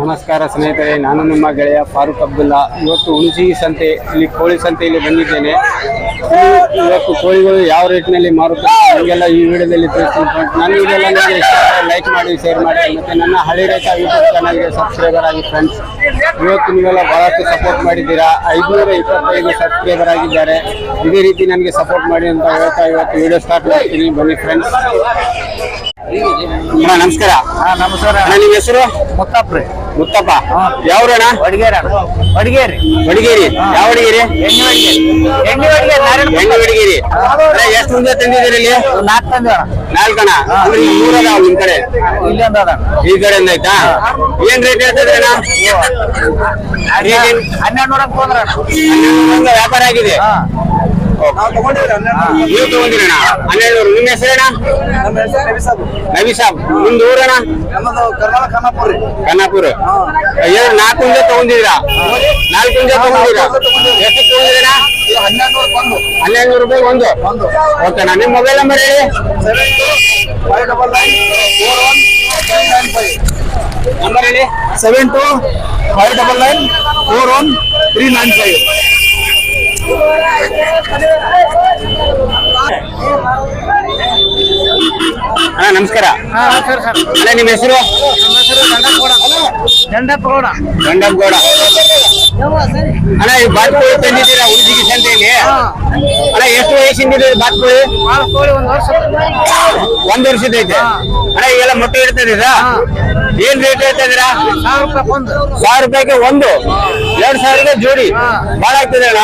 ನಮಸ್ಕಾರ ಸ್ನೇಹಿತರೆ, ನಾನು ನಿಮ್ಮ ಗೆಳೆಯ ಫಾರೂಕ್ ಅಬ್ದುಲ್ಲಾ. ಇವತ್ತು ಹುಣಸಿ ಸಂತೆ, ಇಲ್ಲಿ ಕೋಳಿ ಸಂತೆಯಲ್ಲಿ ಬಂದಿದ್ದೇನೆ. ಇವತ್ತು ಕೋಳಿಗಳು ಯಾವ ರೇಟ್ನಲ್ಲಿ ಮಾರುತ್ತಾರೆ ನಿಮಗೆಲ್ಲ ಈ ವಿಡಿಯೋದಲ್ಲಿ ಫ್ರೆಂಡ್ಸ್. ನನ್ನ ವಿಡಿಯೋ ಎಲ್ಲ ನಿಮಗೆ ಇಷ್ಟ ಲೈಕ್ ಮಾಡಿ ಶೇರ್ ಮಾಡಿ ಮತ್ತು ನನ್ನ ಹಳೆ ರೇಖ ಯೂಟ್ಯೂಬ್ ಚಾನಲ್ಗೆ ಸಬ್ಸ್ಕ್ರೈಬರ್ ಆಗಿ ಫ್ರೆಂಡ್ಸ್ ಇವತ್ತು ನೀವೆಲ್ಲ ಬಹಳಷ್ಟು ಸಪೋರ್ಟ್ ಮಾಡಿದ್ದೀರಾ. ಐದುನೂರ ಇಪ್ಪತ್ತೈದು ಸಬ್ಸ್ಕ್ರೈಬರ್ ಆಗಿದ್ದಾರೆ. ಇದೇ ರೀತಿ ನನಗೆ ಸಪೋರ್ಟ್ ಮಾಡಿ ಅಂತ ಹೇಳ್ತಾ ಇವತ್ತು ವಿಡಿಯೋ ಸ್ಟಾರ್ಟ್ ಮಾಡ್ತೀನಿ. ಬನ್ನಿ ಫ್ರೆಂಡ್ಸ್ ಅಣ್ಣ ನಮಸ್ಕಾರ. ನಮಸ್ಕಾರ. ಅಣ್ಣ ನಿಮ್ಮ ಹೆಸರು? ಮುತ್ತಪ್ರಿ ಮುತ್ತಪ್ಪ. ಯಾವ್ರಣ್ಣ ಅಡಿಗೇರ ಅಡಿಗೇರಿ. ಅಡಿಗೇರಿ. ಯಾವ ಅಡಿಗೇರಿ? ಎಣ್ಣೆ ಅಡಿಗೇರಿ. ಎಣ್ಣೆ ಅಡಿಗೇರಿ ವಡಿಗೇರಿ ಅಣ್ಣ, ಎಷ್ಟು ಮುಂದೆ ತಂದಿದ್ದೀರಿ ಇಲ್ಲಿ? ನಾಲ್ಕು ತಂದಿವಣ ನಾಲ್ಕಣ ಅಂದ್ರೆ ಈ ಮೂರ್ ಅದಾವ ನಿಮ್ ಕಡೆ? ಇಲ್ಲಿ ಒಂದು ಅದ ಈ ಕಡೆಯಿಂದ ಆಯ್ತಾ? ಏನ್ ರೇಟ್ ಹೇಳ್ತಿದ್ರಿ ಅಣ್ಣ? ರೇಟ್ ಏನ್- ಹನ್ನೆರಡು ನೂರ ವ್ಯಾಪಾರ ಆಗಿದೆ? ನೀವು ತಗೊಂಡಿರಣ್ಣ ಹನ್ನೆರಡು ನಿಮ್ಮ ಹೆಸರಣ್ಣ? ನಬಿ ಸಾಬ್. ನಿಮ್ದು ಖಾನಾಪುರ. ಕನ್ನಾಪುರ ಎರಡು ನಾಲ್ಕು ಮುಂದೆ ತಗೊಂಡಿದ್ದೀರಾ? ನಾಲ್ಕು ಮುಂದೆ ತಗೊಂಡಿದ್ದೀರಾ? ಎಷ್ಟು ತಗೊಂಡಿದ್ದೀರಾ ಹನ್ನೆರಡು ನೂರ ರೂಪಾಯಿ ಒಂದು? ಓಕೆ ನಾನು ನಿಮ್ಮ ಮೊಬೈಲ್ ನಂಬರ್ ಹೇಳಿ. Five double nine four one five nine five. Number ಹೇಳಿ. Seven two five double nine four one three nine five. ಅಣ್ಣ ನಮಸ್ಕಾರ. ಹಾ ಸರ್ ಸರ್. ಅಣ್ಣ ನಿಮ್ಮ ಹೆಸರು? ಗಂಡಪ್ಪ ಗೌಡ. ಅಣ್ಣ ಈ ಬಾತ್ ತಂದಿದ್ದೀರಾ ಅಣ್ಣ ಎಷ್ಟು ವಯಸ್ಸಿಂದ ಬಾತ್ಕೋಳಿ ಒಂದು ವರ್ಷ ಒಂದ್ ವರ್ಷದ ಐತೆ. ಅಣ್ಣ ಈಗೆಲ್ಲ ಮೊಟ್ಟೆ ಇಡ್ತಾ ಏನ್ ರೇಟ್ ಹೇಳ್ತಾ ಇದೀರಾ ಸಾವಿರ ರೂಪಾಯಿಗೆ ಒಂದು. ಎರಡ್ ಸಾವಿರ ಜೋಡಿ. ಬಾಳ ಆಗ್ತದೆ ಅಣ್ಣ?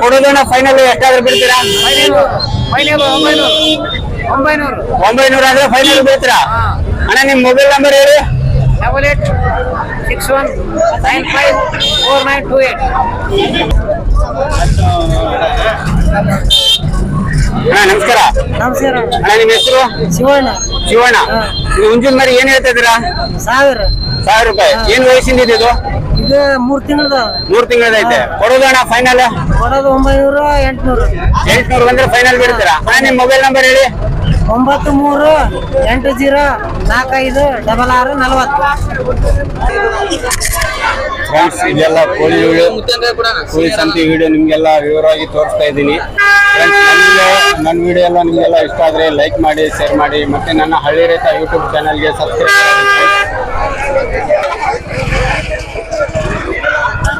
ಕೊಡೋದಣ್ಣ ಫೈನಲ್ ಎಷ್ಟಾದ್ರೂ ಬಿಡ್ತೀರಾ? ಒಂಬೈನೂರು. ಆದ್ರೆ ಫೈನಲ್ ಬಿಡ್ತೀರಾ? ಅಣ್ಣ ನಿಮ್ ಮೊಬೈಲ್ ನಂಬರ್ ಹೇಳಿ. Double eight. Six one nine five four nine two eight ಅಣ್ಣ ನಮಸ್ಕಾರ. ನಮಸ್ಕಾರ. ಅಣ್ಣ ನಿಮ್ಮ ಹೆಸರು? ಶಿವಣ್ಣ. ಶಿವಣ್ಣ. ಇದು ಹುಂಜಿನ ಮರಿ ಏನ್ ಹೇಳ್ತಾ ಇದ್ದೀರಾ? ಸಾವಿರ. ಸಾವಿರ ರೂಪಾಯಿ. ಏನ್ ವಯಸ್ಸಿಂದ ಇದೆ? ಇದು ಮೂರ್ ಮೂರು ತಿಂಗಳದ ಮೂರ್ ತಿಂಗಳದೈತೆ ಕೊಡೋದಣ್ಣ ಫೈನಲ್ ಕೊಡೋದು ಒಂಬೈನೂರು ಎಂಟುನೂರು. ಎಂಟ್ನೂರು ಬಂದ್ರೆ ಫೈನಲ್ ಬಿಡ್ತೀರಾ? ಅಣ್ಣ ನಿಮ್ ಮೊಬೈಲ್ ನಂಬರ್ ಹೇಳಿ. ಒಂಬತ್ತು ಮೂರು ಎಂಟು ಜೀರೋ ನಾಲ್ಕೈದು ಡಬಲ್ ಆರು ನಲವತ್ತು. ಫ್ರೆಂಡ್ಸ್ ಇದೆಲ್ಲ ಕೋಳಿ ವಿಡಿಯೋ ಕೋಳಿ ಸಂತಿ ವಿಡಿಯೋ ನಿಮಗೆಲ್ಲ ವಿವರವಾಗಿ ತೋರಿಸ್ತಾ ಇದ್ದೀನಿ. ಫ್ರೆಂಡ್ಸ್ ನನಗೆ ನನ್ನ ವಿಡಿಯೋ ಎಲ್ಲ ನಿಮಗೆಲ್ಲ ಇಷ್ಟ ಆದರೆ ಲೈಕ್ ಮಾಡಿ ಶೇರ್ ಮಾಡಿ ಮತ್ತೆ ನನ್ನ ಹಳ್ಳಿ ರೈತ ಯೂಟ್ಯೂಬ್ ಚಾನಲ್ಗೆ ಸಬ್ಸ್ಕ್ರೈಬ್ ಮಾಡಿ.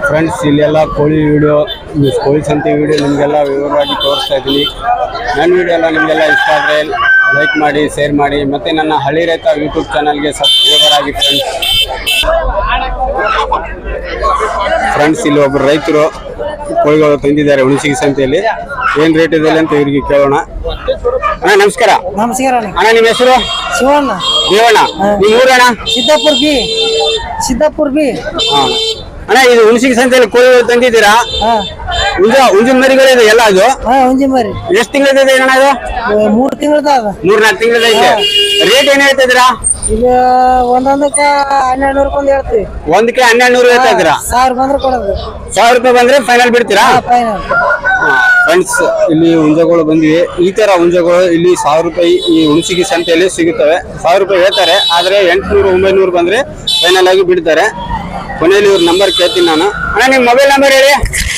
ಫ್ರೆಂಡ್ಸ್ ಇಲ್ಲೆಲ್ಲ ಕೋಳಿ ವಿಡಿಯೋ ಕೋಳಿ ಸಂತೆ ವೀಡಿಯೋ ನಿಮಗೆಲ್ಲ ವಿವರವಾಗಿ ತೋರಿಸ್ತಾ ಇದ್ದೀನಿ. ನನ್ನ ವೀಡಿಯೋ ಎಲ್ಲ ನಿಮಗೆಲ್ಲ ಇಷ್ಟ ಆದರೆ ಲೈಕ್ ಮಾಡಿ ಶೇರ್ ಮಾಡಿ. ಮತ್ತು ನನ್ನ ಹಳ್ಳಿ ರೈತ ಯೂಟ್ಯೂಬ್ ಚಾನಲ್ಗೆ ಸಬ್ಸ್ಕ್ರೈಬರ್ ಆಗಿ ಫ್ರೆಂಡ್ಸ್ ಫ್ರೆಂಡ್ಸ್ ಇಲ್ಲಿ ಒಬ್ಬರು ರೈತರು ಕೋಳಿಗಳು ತಂದಿದ್ದಾರೆ ಹುಣಸಿಗೆ ಸಂತೆಯಲ್ಲಿ. ಏನು ರೇಟ್ ಇದೆ ಅಂತ ಇವ್ರಿಗೆ ಕೇಳೋಣ. ಅಣ್ಣ ನಮಸ್ಕಾರ. ನಮಸ್ಕಾರ ಅಣ್ಣ. ನಿಮ್ಮ ಹೆಸರು? ಶಿವಣ್ಣ. ದೇವಣ್ಣ. ನಿಮ್ಮ ಊರಣ್ಣ ಸಿದ್ದಾಪುರ್ ಬಿ. ಸಿದ್ದಾಪುರ್ ಬಿ. ಹಾ. ಅಣ್ಣ ಇದು ಹುಣಸಿಗೆ ಸಂತೆಯಲ್ಲಿ ಕೋಳಿ ತಂದಿದ್ದೀರಾ? ಹುಂಜ ಹುಂಜಿನ ಮರಿಗಳಿದೆ ಎಲ್ಲ ಅದು? ಹುಂಜಿ ಮರಿ. ಎಷ್ಟು ತಿಂಗಳದ ಅಣ್ಣ ಅದು ಮೂರು ತಿಂಗಳದ ಮೂರ್ ನಾಲ್ಕು ತಿಂಗಳದೈತೆ ರೇಟ್ ಏನ್ ಹೇಳ್ತಾ ಇದ್ದೀರಾ? ಈಗ ಒಂದೊಂದಕ್ಕ ಹನ್ನೆರಡು ನೂರಕ್ಕೊಂದು ಹೇಳ್ತೀವಿ. ಒಂದಕ್ಕೆ ಹನ್ನೆರಡು ನೂರು ಹೇಳ್ತಾ ಇದ್ದೀರಾ? ಸಾವಿರ ಬಂದ್ರೆ ಕೊಡೋದು. ಸಾವಿರ ರೂಪಾಯಿ ಬಂದ್ರೆ ಫೈನಲ್ ಬಿಡ್ತೀರಾ? ಫೈನಲ್ ಫ್ರೆಂಡ್ಸ್ ಇಲ್ಲಿ ಹುಂಜಗಳು ಬಂದಿವೆ. ಈ ತರ ಹುಂಜಗಳು ಇಲ್ಲಿ ಸಾವಿರ ರೂಪಾಯಿ ಈ ಹುಣಸಿಗೆ ಸಂತೆಯಲ್ಲಿ ಸಿಗುತ್ತವೆ. ಸಾವಿರ ರೂಪಾಯಿ ಹೇಳ್ತಾರೆ ಆದ್ರೆ ಎಂಟುನೂರು ಒಂಬೈನೂರು ಬಂದ್ರೆ ಫೈನಲ್ ಆಗಿ ಬಿಡ್ತಾರೆ. ಕೊನೆಯಲ್ಲಿ ಇವ್ರ ನಂಬರ್ ಕೇಳ್ತೀನಿ ನಾನು. ಅಣ್ಣ ನಿಮ್ಮ ಮೊಬೈಲ್ ನಂಬರ್ ಹೇಳಿ.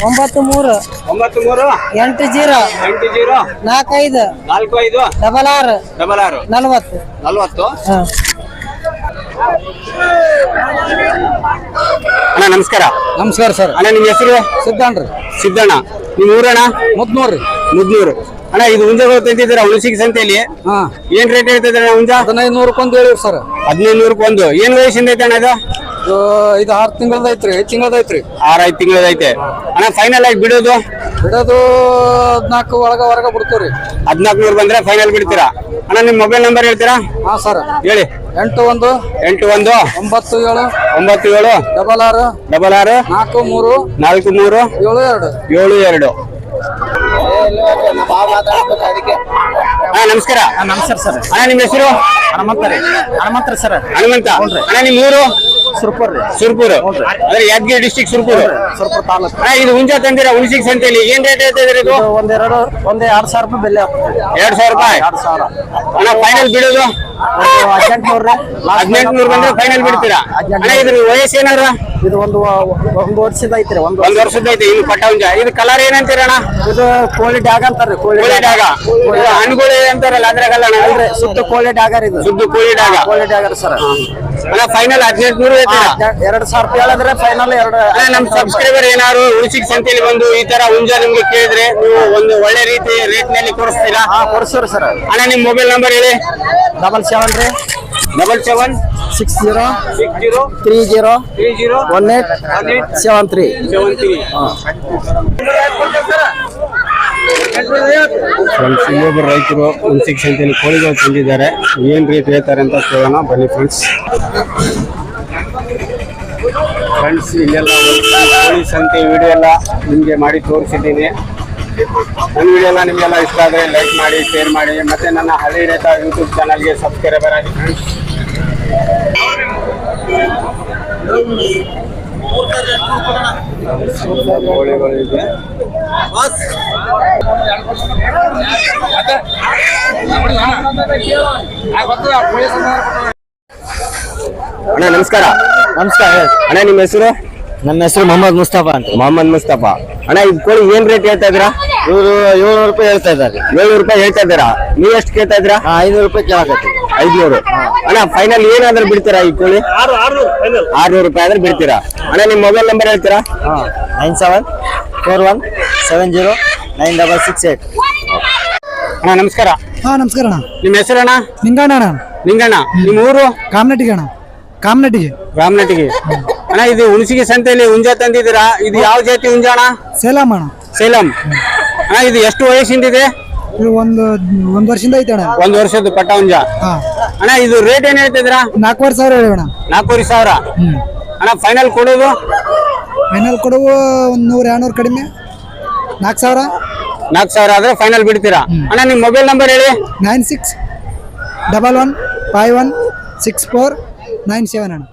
ಒಂಬತ್ತು ಮೂರು ಒಂಬತ್ತು ಮೂರು ಎಂಟು ಜೀರೋ ಎಂಟು ಜೀರೋ ನಾಲ್ಕೈದು ನಾಲ್ಕು ಐದು ಡಬಲ್ ಆರು ಡಬಲ್ ಆರು ನಲ್ವತ್ತು. ನಲ್ವತ್ತು? ಅಣ್ಣ ನಮಸ್ಕಾರ. ನಮಸ್ಕಾರ ಸರ್. ಅಣ್ಣ ನಿಮ್ಮ ಹೆಸರು? ಸಿದ್ದಣ್ಣ ಸಿದ್ದಣ್ಣ. ನಿಮ್ಮ ಊರಣ್ಣ? ಮುದ್ನೂರ್ರಿ ಮುದ್ನೂರು ಅಣ್ಣ ಇದು ಹುಂಜಗಳು ತಂದಿದ್ದೀರಾ ಹುಣಸಿಗೆ ಸಂತೆಯಲ್ಲಿ ಹಾ. ಏನ್ ರೇಟ್ ಹೇಳ್ತಿದ್ದಾರೆ ಹುಂಜ ಹದಿನೈದು ನೂರಕ್ಕೊಂದು ಹೇಳಿರಿ ಸರ್. ಹದಿನೈದು ನೂರಕ್ಕೊಂದು ಏನ್ ವಯಸ್ಸಿಂದ ಐತೆ ಅಣ್ಣ ಇದು? ಇದು ಆರು ತಿಂಗಳದ ಐತ್ರಿ ಐದು ತಿಂಗಳದ ಐತ್ರಿ ಆರೈದು ತಿಂಗಳದೈತೆ ಅಣ್ಣ ಫೈನಲ್ ಆಗಿ ಬಿಡೋದು? ಬಿಡೋದು ಹದಿನಾಲ್ಕು ಒಳಗ ಹೊರಗ ಬಿಡ್ತೀವ್ರಿ. ಹದಿನಾಲ್ಕು ನೂರು ಬಂದ್ರೆ ಫೈನಲ್ ಬಿಡ್ತೀರಾ? ಅಣ್ಣ ನಿಮ್ಮ ಮೊಬೈಲ್ ನಂಬರ್ ಹೇಳ್ತೀರಾ? ಹಾ ಸರ್. ಹೇಳಿ. ಎಂಟು ಒಂದು ಎಂಟು ಒಂದು ಒಂಬತ್ತು ಏಳು ಒಂಬತ್ತು ಏಳು ಡಬಲ್ ಆರು ಡಬಲ್ ಆರು ನಾಲ್ಕು ಮೂರು ನಾಲ್ಕು ಮೂರು ಏಳು ಎರಡು. ಏಳು ಎರಡು. ನವಾಬ್ ಮಾತಾಡಬೇಕಾ ಅದಕ್ಕೆ ಹಾ ನಮಸ್ಕಾರ. ನಮಸ್ಕಾರ ಸರ್. ಅಣ್ಣ ನಿಮ್ಮ ಹೆಸರು? ಹನುಮಂತ ರೀ. ಹನುಮಂತ ಸರ್. ಹನುಮಂತ. ಅಣ್ಣ ನಿಮ್ಮ ಊರು? ಸುರ್ಪುರ್ ರೀ. ಸುರ್ಪುರ್. ಅಂದ್ರೆ ಯಾದಗಿರಿ ಡಿಸ್ಟಿಕ್ ಸುರ್ಪುರ್. ಸುರ್ಪುರ್ ತಾಲೂಕು. ಅಣ್ಣ ಇದು ಹುಂಜ ತಂದಿರ ಉಳಿಸಿಕ್ ಸಂತೆಯಲ್ಲಿ ಏನ್ ರೇಟ್ ಹೇಳ್ತಿದ್ರಿ ಇದು? ಒಂದೆರಡು ಒಂದ್ ಎರಡ್ ಸಾವಿರ ರೂಪಾಯಿ ಬೆಲೆ ಆಗ್ತದೆ. ಎರಡ್ ಸಾವಿರ ರೂಪಾಯಿ? ಎರಡ್ ಸಾವಿರ. ಅಣ್ಣ ಫೈನಲ್ ಹದಿನೆಂಟುನೂರು ಹದಿನೆಂಟುನೂರು ಬಂದ್ರೆ ಫೈನಲ್ ಬಿಡ್ತೀರಾ? ಅಣ್ಣ ಇದ್ರ ವಯಸ್ಸು ಏನಾರ ಇದು ಒಂದು ಒಂದು ವರ್ಷದ ಐತ್ರಿ ಒಂದು ಒಂದ್ ವರ್ಷದ ಐತೆ ಇದು ಪಟ್ಟ ಹುಂಜ ಇದು ಕಲರ್ ಏನಂತೀರ ಅಣ್ಣ? ಇದು ಕೋಳಿ ಡ್ಯಾಗ್ ಅಂತಾರ್ರಿ ಕೋಳಿ ಕೋಳಿ ಡಾಗ ಹಣ್ಣುಗಳು ಅಂತಾರಲ್ಲ ಅದ್ರಾಗಲ್ಲ ಅಣ್ಣ ಅಲ್ರಿ ಸುತ್ತ ಕೋಳಿ ಡಾಗರ್ ಇದು. ಸುದ್ದು ಕೋಳಿ ಡಾಗ. ಕೋಳಿ ಡಾಗರ್ ಸರ್. ಅಣ್ಣ ಫೈನಲ್ ಹೇಳ್ತೀರಾ? ಎರಡ್ ಸಾವಿರ ರೂಪಾಯಿ ಹೇಳಿದ್ರೆ ಫೈನಲ್ ಎರಡು ಅಣ್ಣ ನಮ್ ಸಬ್ಸ್ಕ್ರೈಬರ್ ಏನಾದ್ರು ಉಳಿಸಿಕ್ ಸಂತೆಯಲ್ಲಿ ಬಂದು ಈ ತರ ಹುಂಜ ನಿಮ್ಗೆ ಕೇಳಿದ್ರೆ ನೀವು ಒಂದು ಒಳ್ಳೆ ರೀತಿ ರೇಟ್ನಲ್ಲಿ ಕೊಡಿಸ್ತೀರಾ? ಹಾ ಕೊಡ್ಸೋರು ಸರ್. ಅಣ್ಣ ನಿಮ್ ಮೊಬೈಲ್ ನಂಬರ್ ಹೇಳಿ. ಡಬಲ್ ಸೆವೆನ್ ರೀ. Double seven six zero six zero three zero three zero one eight seven three seven three friends ಇನ್ನೊಬ್ಬರು ರೈತರು ಹುಣಸಿಗೆ ಸಂತೆಯಲ್ಲಿ ಕೋಳಿಗಳು ತಂದಿದ್ದಾರೆ. ಏನ್ ರೇಟ್ ಹೇಳ್ತಾರೆ ಅಂತ ಕೇಳೋಣ. ಬನ್ನಿ ಫ್ರೆಂಡ್ಸ್ ಫ್ರೆಂಡ್ಸ್ ಇಲ್ಲೆಲ್ಲ ಒಂದು ಕೋಳಿ ಸಂತೆ ವಿಡಿಯೋ ಎಲ್ಲ ನಿಮಗೆ ಮಾಡಿ ತೋರಿಸಿದ್ದೀನಿ. ನನ್ನ ವಿಡಿಯೋ ಎಲ್ಲ ನಿಮಗೆಲ್ಲ ಇಷ್ಟ ಆದರೆ ಲೈಕ್ ಮಾಡಿ ಶೇರ್ ಮಾಡಿ. ಮತ್ತೆ ನನ್ನ ಹಳೆ ರೈತ ಯೂಟ್ಯೂಬ್ ಚಾನಲ್ಗೆ ಸಬ್ಸ್ಕ್ರೈಬರ್ ಆಗಿ ಫ್ರೆಂಡ್ಸ್ ಅಣ್ಣ ನಮಸ್ಕಾರ. ನಮಸ್ಕಾರ. ಅಣ್ಣ ನಿಮ್ಮ ಹೆಸರು? ನನ್ನ ಹೆಸರು ಮೊಹಮ್ಮದ್ ಮುಸ್ತಫಾ ಅಂತ. ಮೊಹಮ್ಮದ್ ಮುಸ್ತಫಾ. ಅಣ್ಣ ಈ ಕೋಳಿ ಏನ್ ರೇಟ್ ಹೇಳ್ತಾ ಇದ್ದೀರಾ? ಇವರು ಏಳ್ನೂರು ರೂಪಾಯಿ ಹೇಳ್ತಾ ಇದ್ದಾರೆ. ಏಳ್ನೂರು ರೂಪಾಯಿ ಹೇಳ್ತಾ ಇದ್ದೀರಾ? ನೀವು ಎಷ್ಟು ಕೇಳ್ತಾ ಇದ್ದೀರಾ? ಐನೂರು ರೂಪಾಯಿ ಕೇಳಕತ್ತಿ ಐದ್ನೂರು. ಅಣ್ಣ ಫೈನಲ್ ಏನಾದ್ರೂ ಬಿಡ್ತೀರಾ ಈ ಕೋಳಿ? ಆರ್ನೂರು ರೂಪಾಯಿ ಆದ್ರೆ ಬಿಡ್ತೀರಾ? ಅಣ್ಣ ನಿಮ್ಮ ಮೊಬೈಲ್ ನಂಬರ್ ಹೇಳ್ತೀರಾ? ಹಾ nine seven four one seven zero nine double six eight ಅಣ್ಣ ನಮಸ್ಕಾರ. ಹಾ ನಮಸ್ಕಾರ ಅಣ್ಣ. ನಿಮ್ಮ ಹೆಸರು ಅಣ್ಣ? ನಿಂಗಣ್ಣ ಅಣ್ಣ. ನಿಂಗಣ್ಣ. ನಿಮ್ಮ ಊರು? ಕಾಮನಟ್ಟಿಗೆ ಅಣ್ಣ. ಕಾಮನಟ್ಟಿಗೆ. ರಾಮನಟ್ಟಿಗೆ. ಅಣ್ಣ ಇದು ಹುಣಸಿಗೆ ಸಂತೆಯಲ್ಲಿ ಹುಂಜ ತಂದಿದ್ದೀರಾ? ಇದು ಯಾವ ಜಾತಿ ಹುಂಜ ಅಣ್ಣ? ಸೇಲಂ ಅಣ್ಣ. ಸೇಲಂ. ಅಣ್ಣ ಇದು ಎಷ್ಟು ವಯಸ್ಸಿಂದಿದೆ? ಇದು ಒಂದು ಒಂದು ವರ್ಷದಿಂದ ಐತೆ ಅಣ್ಣ ಒಂದು ವರ್ಷದ ಪಟ್ಟಾಂಜ ಹುಂಜ ಹಾ. ಅಣ್ಣ ಇದು ರೇಟ್ ಏನ್ ಹೇಳ್ತಿದ್ರಾ ನಾಲ್ಕೂವರೆ ಸಾವಿರ ಹೇಳಿ ಅಣ್ಣ. ನಾಲ್ಕೂವರೆ ಸಾವಿರ. ಹ್ಮ್. ಅಣ್ಣ ಫೈನಲ್ ಕೊಡೋದು? ಫೈನಲ್ ಕೊಡುವ ಒಂದು ನೂರು ಎರಡ್ನೂರು ಕಡಿಮೆ. ನಾಲ್ಕು ಸಾವಿರ. ನಾಲ್ಕು ಸಾವಿರ ಆದ್ರೆ ಫೈನಲ್ ಬಿಡ್ತೀರಾ? ಅಣ್ಣ ನಿಮ್ಮ ಮೊಬೈಲ್ ನಂಬರ್ ಹೇಳಿ. Nine six double one five one six four nine seven ಅಣ್ಣ.